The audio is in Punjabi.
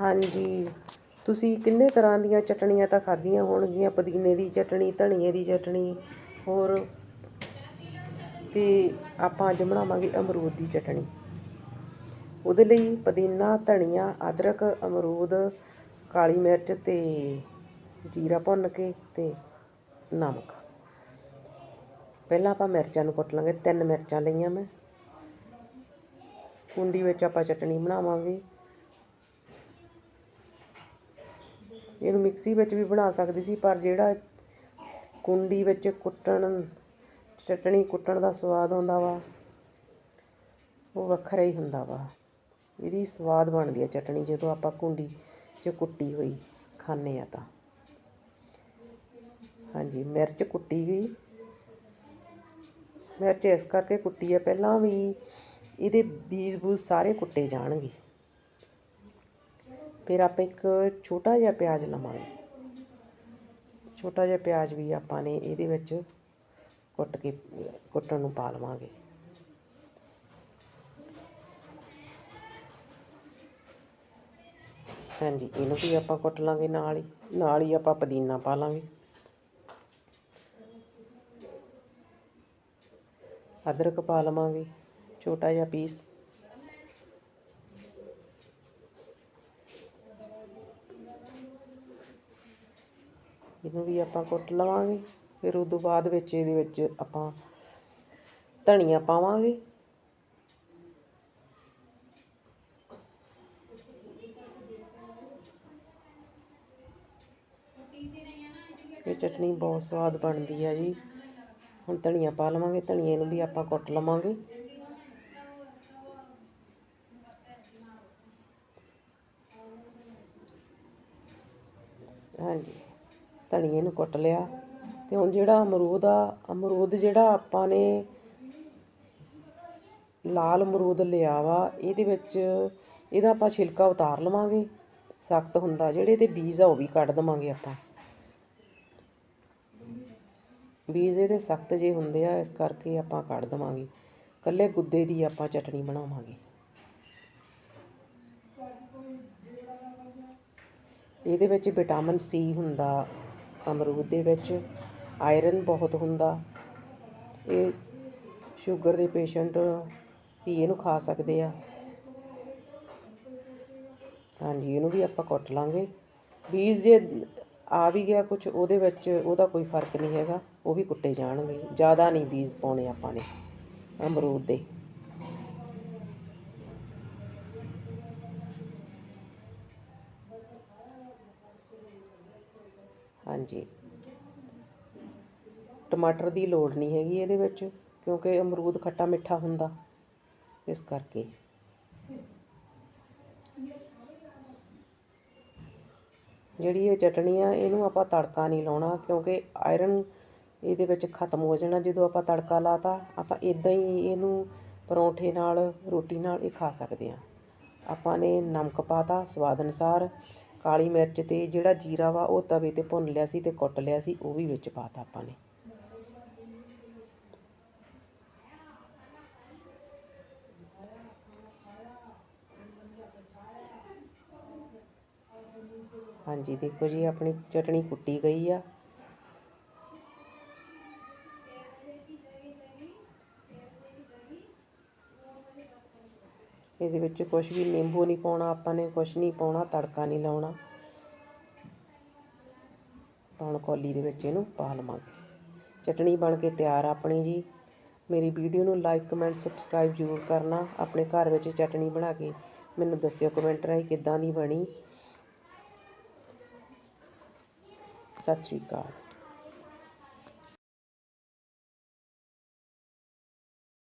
ਹਾਂਜੀ। ਤੁਸੀਂ ਕਿੰਨੇ ਤਰ੍ਹਾਂ ਦੀਆਂ ਚਟਣੀਆਂ ਤਾਂ ਖਾਧੀਆਂ ਹੋਣਗੀਆਂ? ਪੁਦੀਨੇ ਦੀ ਚਟਣੀ, ਧਨੀਏ ਦੀ ਚਟਣੀ, ਹੋਰ ਅਤੇ ਆਪਾਂ ਅੱਜ ਬਣਾਵਾਂਗੇ ਅਮਰੂਦ ਦੀ ਚਟਣੀ। ਉਹਦੇ ਲਈ ਪੁਦੀਨਾ, ਧਨੀਆ, ਅਦਰਕ, ਅਮਰੂਦ, ਕਾਲੀ ਮਿਰਚ ਅਤੇ ਜੀਰਾ ਭੁੰਨ ਕੇ ਅਤੇ ਨਮਕ। ਪਹਿਲਾਂ ਆਪਾਂ ਮਿਰਚਾਂ ਨੂੰ ਕੁੱਟ ਲਾਂਗੇ। ਤਿੰਨ ਮਿਰਚਾਂ ਲਈਆਂ ਮੈਂ। ਕੁੰਡੀ ਵਿੱਚ ਆਪਾਂ ਚਟਣੀ ਬਣਾਵਾਂਗੇ। ਇਹਨੂੰ ਮਿਕਸੀ ਵਿੱਚ ਵੀ ਬਣਾ ਸਕਦੀ ਸੀ, ਪਰ ਜਿਹੜਾ ਕੁੰਡੀ ਵਿੱਚ ਕੁੱਟਣ, ਚਟਣੀ ਕੁੱਟਣ ਦਾ ਸਵਾਦ ਆਉਂਦਾ ਵਾ, ਉਹ ਵੱਖਰਾ ਹੀ ਹੁੰਦਾ ਵਾ। ਇਹਦੀ ਸਵਾਦ ਬਣਦੀ ਹੈ ਚਟਣੀ, ਜਦੋਂ ਆਪਾਂ ਕੁੰਡੀ 'ਚ ਕੁੱਟੀ ਹੋਈ ਖਾਂਦੇ ਆ ਤਾਂ। ਹਾਂਜੀ, ਮਿਰਚ ਕੁੱਟੀ ਗਈ। ਮਿਰਚ ਇਸ ਕਰਕੇ ਕੁੱਟੀ ਹੈ ਪਹਿਲਾਂ ਵੀ ਇਹਦੇ ਬੀਜ ਬੂਜ ਸਾਰੇ ਕੁੱਟੇ ਜਾਣਗੇ। ਫਿਰ ਆਪਾਂ ਇੱਕ ਛੋਟਾ ਜਿਹਾ ਪਿਆਜ਼ ਲਵਾਂਗੇ। ਛੋਟਾ ਜਿਹਾ ਪਿਆਜ਼ ਵੀ ਆਪਾਂ ਨੇ ਇਹਦੇ ਵਿੱਚ ਕੁੱਟ ਕੇ, ਕੁੱਟਣ ਨੂੰ ਪਾ ਲਵਾਂਗੇ। ਹਾਂਜੀ, ਇਹਨੂੰ ਵੀ ਆਪਾਂ ਕੁੱਟ ਲਾਂਗੇ ਨਾਲ ਹੀ। ਨਾਲ ਹੀ ਆਪਾਂ ਪੁਦੀਨਾ ਪਾ ਲਾਂਗੇ। ਅਦਰਕ ਪਾ ਲਵਾਂਗੇ, ਛੋਟਾ ਜਿਹਾ ਪੀਸ। ਇਹਨੂੰ ਵੀ ਆਪਾਂ ਕੁੱਟ ਲਵਾਂਗੇ। ਫਿਰ ਉਸ ਤੋਂ ਬਾਅਦ ਵਿੱਚ ਇਹਦੇ ਵਿੱਚ ਆਪਾਂ ਧਨੀਆ ਪਾਵਾਂਗੇ। ਇਹ ਚਟਣੀ ਬਹੁਤ ਸਵਾਦ ਬਣਦੀ ਹੈ ਜੀ। ਹੁਣ ਧਨੀਆ ਪਾ ਲਵਾਂਗੇ। ਧਨੀਏ ਨੂੰ ਵੀ ਆਪਾਂ ਕੁੱਟ ਲਵਾਂਗੇ। ਹਾਂਜੀ। ਧਨੀਏ ਨੂੰ ਕੁੱਟ ਲਿਆ ਅਤੇ ਹੁਣ ਜਿਹੜਾ ਅਮਰੂਦ ਆ, ਅਮਰੂਦ ਜਿਹੜਾ ਆਪਾਂ ਨੇ ਲਾਲ ਅਮਰੂਦ ਲਿਆ ਵਾ, ਇਹਦੇ ਵਿੱਚ ਇਹਦਾ ਆਪਾਂ ਛਿਲਕਾ ਉਤਾਰ ਲਵਾਂਗੇ। ਸਖਤ ਹੁੰਦਾ, ਜਿਹੜੇ ਇਹਦੇ ਬੀਜ ਆ ਉਹ ਵੀ ਕੱਢ ਦਵਾਂਗੇ ਆਪਾਂ। ਬੀਜ ਇਹਦੇ ਸਖਤ ਜੇ ਹੁੰਦੇ ਆ, ਇਸ ਕਰਕੇ ਆਪਾਂ ਕੱਢ ਦਵਾਂਗੇ। ਕੱਲੇ ਗੁੱਦੇ ਦੀ ਆਪਾਂ ਚਟਣੀ ਬਣਾਵਾਂਗੇ। ਇਹਦੇ ਵਿੱਚ ਵਿਟਾਮਿਨ ਸੀ ਹੁੰਦਾ। ਅਮਰੂਦ ਦੇ ਵਿੱਚ ਆਇਰਨ ਬਹੁਤ ਹੁੰਦਾ। ਇਹ ਸ਼ੂਗਰ ਦੇ ਪੇਸ਼ੈਂਟ ਵੀ ਇਹਨੂੰ ਖਾ ਸਕਦੇ ਆ। ਹਾਂਜੀ, ਇਹਨੂੰ ਵੀ ਆਪਾਂ ਕੁੱਟ ਲਾਂਗੇ। ਬੀਜ ਜੇ ਆ ਵੀ ਗਿਆ ਕੁਝ ਉਹਦੇ ਵਿੱਚ ਉਹਦਾ ਕੋਈ ਫ਼ਰਕ ਨਹੀਂ ਹੈਗਾ, ਉਹ ਵੀ ਕੁੱਟੇ ਜਾਣਗੇ। ਜ਼ਿਆਦਾ ਨਹੀਂ ਬੀਜ ਪਾਉਣੇ ਆਪਾਂ ਨੇ ਅਮਰੂਦ ਦੇ। ਹਾਂਜੀ। ਟਮਾਟਰ ਦੀ ਲੋੜ ਨਹੀਂ ਹੈਗੀ ਇਹਦੇ ਵਿੱਚ, ਕਿਉਂਕਿ ਅਮਰੂਦ ਖੱਟਾ ਮਿੱਠਾ ਹੁੰਦਾ। ਇਸ ਕਰਕੇ। ਜਿਹੜੀ ਇਹ ਚਟਣੀ ਆ, ਇਹਨੂੰ ਆਪਾਂ ਤੜਕਾ ਨਹੀਂ ਲਾਉਣਾ, ਕਿਉਂਕਿ ਆਇਰਨ ਇਹਦੇ ਵਿੱਚ ਖਤਮ ਹੋ ਜਾਣਾ। ਜਦੋਂ ਆਪਾਂ ਤੜਕਾ ਲਾਤਾ, ਆਪਾਂ ਇਦਾਂ ਹੀ ਇਹਨੂੰ ਪਰੌਂਠੇ ਨਾਲ, ਰੋਟੀ ਨਾਲ ਇਹ ਖਾ ਸਕਦੇ ਆ। ਆਪਾਂ ਨੇ ਨਮਕ ਪਾਤਾ, ਸਵਾਦ ਅਨੁਸਾਰ। ਕਾਲੀ ਮਿਰਚ ਤੇ ਜਿਹੜਾ ਜੀਰਾ ਵਾ, ਉਹ ਤਵੇ ਤੇ ਭੁੰਨ ਲਿਆ ਸੀ ਤੇ ਕੁੱਟ ਲਿਆ ਸੀ, ਉਹ ਵੀ ਵਿੱਚ ਪਾਤਾ ਆਪਾਂ ਨੇ। ਹਾਂਜੀ, ਦੇਖੋ ਜੀ, ਆਪਣੀ ਚਟਣੀ ਕੁੱਟੀ ਗਈ ਆ। ਇਹਦੇ ਵਿੱਚ ਕੁਝ ਵੀ ਨਿੰਬੂ ਨਹੀਂ ਪਾਉਣਾ, ਆਪਾਂ ਨੇ ਕੁਝ ਨਹੀਂ ਪਾਉਣਾ, ਤੜਕਾ ਨਹੀਂ ਲਾਉਣਾ। ਹੁਣ ਕੌਲੀ ਦੇ ਵਿੱਚ ਇਹਨੂੰ ਪਾ ਲਵਾਂਗੇ। ਚਟਣੀ ਬਣ ਕੇ ਤਿਆਰ ਆ ਆਪਣੀ ਜੀ। ਮੇਰੀ ਵੀਡੀਓ ਨੂੰ ਲਾਈਕ ਕਮੈਂਟ ਸਬਸਕ੍ਰਾਈਬ ਜ਼ਰੂਰ ਕਰਨਾ। ਆਪਣੇ ਘਰ ਵਿੱਚ ਚਟਣੀ ਬਣਾ ਕੇ ਮੈਨੂੰ ਦੱਸਿਓ ਕਮੈਂਟ ਰਾਹੀਂ ਕਿੱਦਾਂ ਦੀ ਬਣੀ। ਸਤਿ ਸ਼੍ਰੀ ਅਕਾਲ।